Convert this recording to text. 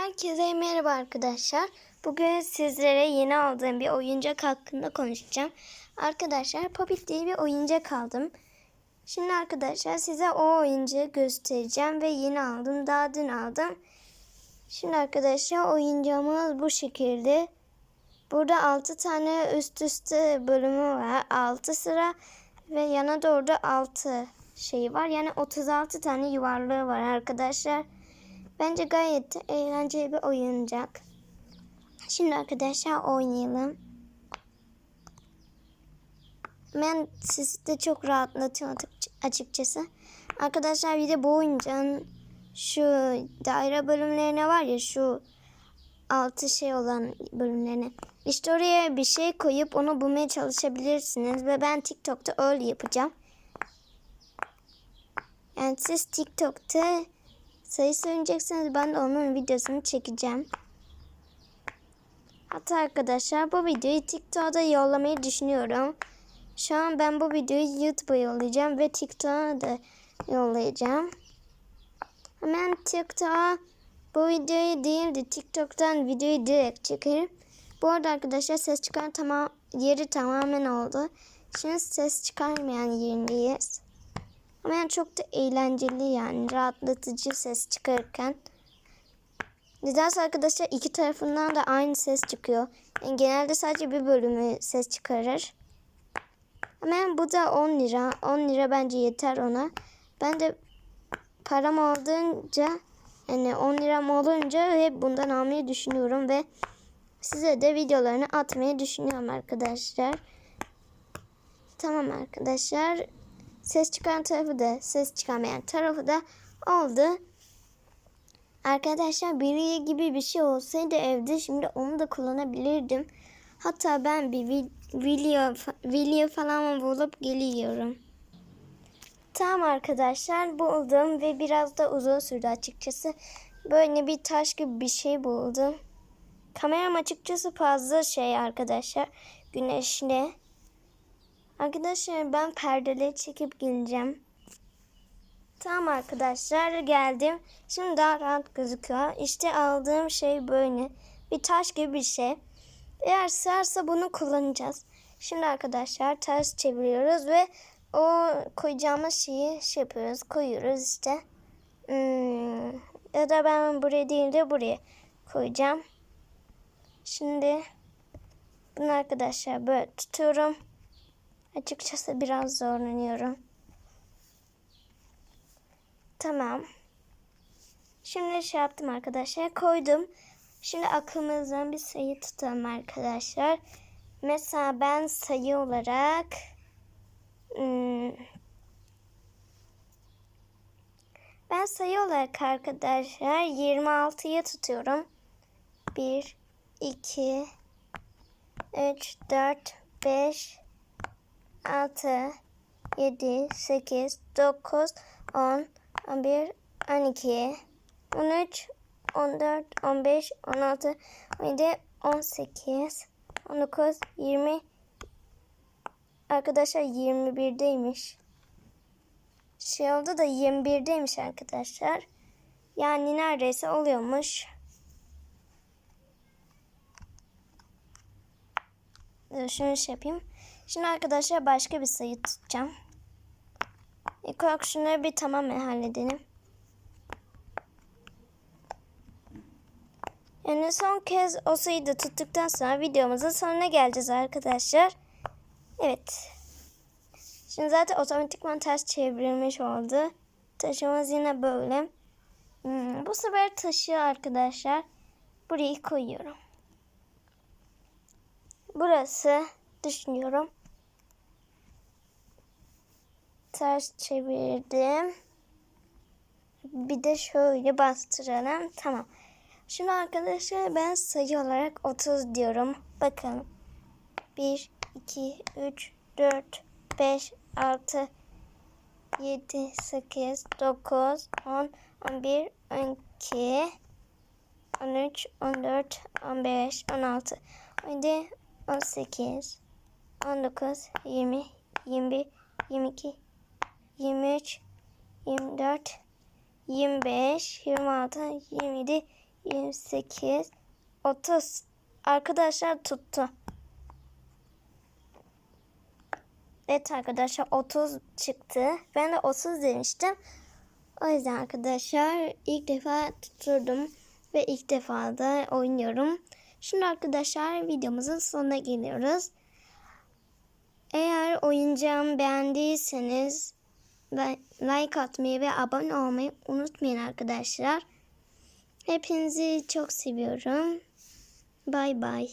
Herkese merhaba arkadaşlar. Bugün sizlere yeni aldığım bir oyuncak hakkında konuşacağım. Arkadaşlar Popit diye bir oyuncak aldım. Şimdi arkadaşlar size o oyuncağı göstereceğim ve yeni aldım. Daha dün aldım. Şimdi arkadaşlar oyuncağımız bu şekilde. Burada 6 tane üst üste bölümü var. 6 sıra ve yana doğru da 6 şey var. Yani 36 tane yuvarlığı var arkadaşlar. Bence gayet eğlenceli bir oyuncak. Şimdi arkadaşlar oynayalım. Ben sizi de çok rahatlatıyor açıkçası. Arkadaşlar bir de bu oyuncağın şu daire bölümlerine var ya şu altı şey olan bölümlerine. İşte oraya bir şey koyup onu bulmaya çalışabilirsiniz. Ve ben TikTok'ta öyle yapacağım. Yani siz TikTok'ta sayı söyleyeceksiniz. Ben de onun videosunu çekeceğim. Hatta arkadaşlar bu videoyu TikTok'ta yollamayı düşünüyorum. Şu an ben bu videoyu YouTube'a yollayacağım ve TikTok'a da yollayacağım. Hemen TikTok'a bu videoyu değil de TikTok'tan videoyu direkt çekerim. Bu arada arkadaşlar ses çıkan tamam yeri tamamen oldu. Şimdi ses çıkarmayan yerindeyiz. Ama yani çok da eğlenceli yani rahatlatıcı ses çıkarırken. Nedense arkadaşlar iki tarafından da aynı ses çıkıyor. Yani genelde sadece bir bölümü ses çıkarır. Ama yani bu da 10 lira. 10 lira bence yeter ona. Ben de param olduğunca yani 10 liram olunca hep bundan almayı düşünüyorum ve size de videolarını atmayı düşünüyorum arkadaşlar. Tamam arkadaşlar. Ses çıkan tarafı da ses çıkarmayan tarafı da oldu. Arkadaşlar biri gibi bir şey olsaydı evde şimdi onu da kullanabilirdim. Hatta ben bir video, video falan bulup geliyorum. Tamam arkadaşlar buldum ve biraz da uzun sürdü açıkçası. Böyle bir taş gibi bir şey buldum. Kameram açıkçası fazla şey arkadaşlar. Güneşli. Arkadaşlar ben perdeleri çekip geleceğim. Tamam arkadaşlar geldim. Şimdi daha rahat gözüküyor. İşte aldığım şey böyle. Bir taş gibi bir şey. Eğer sığarsa bunu kullanacağız. Şimdi arkadaşlar ters çeviriyoruz ve o koyacağımız şeyi şey yapıyoruz. Koyuyoruz işte. Hmm, ya da ben buraya değil de buraya koyacağım. Şimdi bunu arkadaşlar böyle tutuyorum. Açıkçası biraz zorlanıyorum. Tamam. Şimdi şey yaptım arkadaşlar. Koydum. Şimdi aklımızdan bir sayı tutalım arkadaşlar. Mesela ben sayı olarak hmm, ben sayı olarak arkadaşlar 26'yı tutuyorum. 1 2 3 4 5 6 7 8 9 10 11 12 13 14 15 16 17 18 19 20 Arkadaşlar 21'deymiş. Şey oldu da 21'deymiş arkadaşlar. Yani neredeyse oluyormuş. Dur şunu şey yapayım. Şimdi arkadaşlar başka bir sayı tutacağım. İlk olarak şunları bir tamamen halledelim. Yani son kez o sayıyı da tuttuktan sonra videomuzun sonuna geleceğiz arkadaşlar. Evet. Şimdi zaten otomatikman ters çevrilmiş oldu. Taşımız yine böyle. Hmm, bu sefer taşı arkadaşlar. Burayı koyuyorum. Burası düşünüyorum. Ters çevirdim. Bir de şöyle bastıralım. Tamam. Şimdi arkadaşlar ben sayı olarak 30 diyorum. Bakalım. 1, 2, 3, 4, 5, 6, 7, 8, 9, 10, 11, 12, 13, 14, 15, 16, 17, 18, 19, 20, 21, 22, 23, 24, 25, 26, 27, 28, 30. Arkadaşlar tuttu. Evet arkadaşlar 30 çıktı. Ben de 30 demiştim. O yüzden arkadaşlar ilk defa tutturdum ve ilk defa da oynuyorum. Şimdi arkadaşlar videomuzun sonuna geliyoruz. Eğer oyuncağımı beğendiyseniz li- like atmayı ve abone olmayı unutmayın arkadaşlar. Hepinizi çok seviyorum. Bay bay.